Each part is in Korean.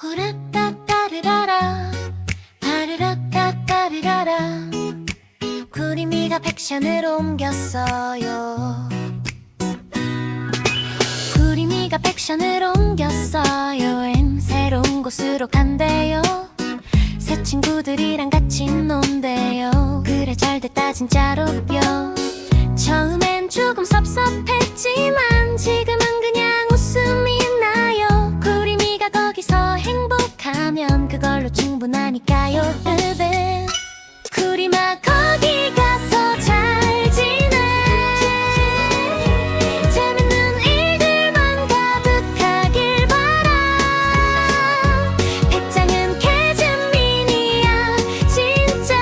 후라따따르라라. 바르라따따르라라. 구리미가 백션으로 옮겼어요. 구리미가 백션으로 옮겼어요. 엔 새로운 곳으로 간대요. 새 친구들이랑 같이 논대요. 그래 잘됐다 진짜로요. 처음엔 조금 섭섭했지만 충분하니까요 으베 구리마 거기 가서 잘 지내. 재밌는 일들만 가득하길 바라. 배짱은 개잼민이야 진짜.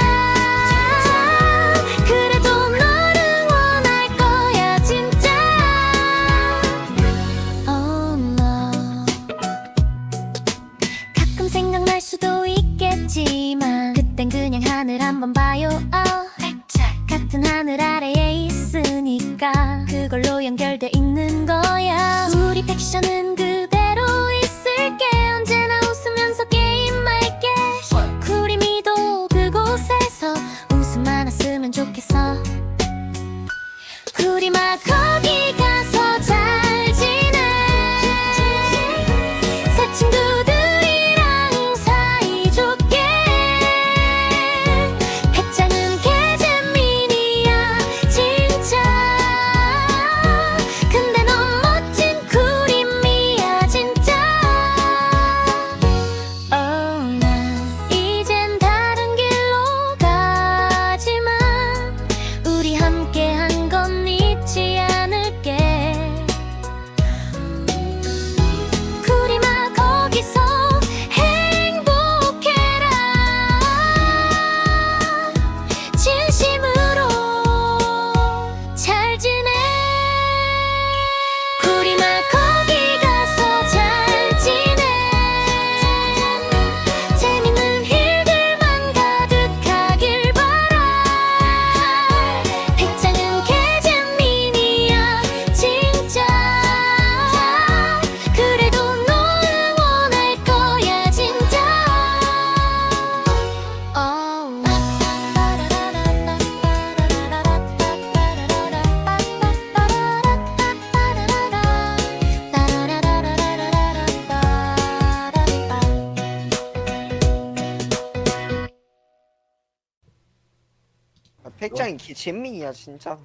그래도 널 응원할 거야 진짜. Oh no. 가끔 생각날 수도 있겠지만 그땐 그냥 하늘 한번 봐요. oh. 같은 하늘 아래에 있으니까 그걸로 연결돼 있는 거야. 우리 팩션은 그대로 있을게. 언제나 웃으면서 게임할게. 구리미도 그곳에서 웃음 많았으면 좋겠어. 구리마 아, 백장이 개잼민이야 진짜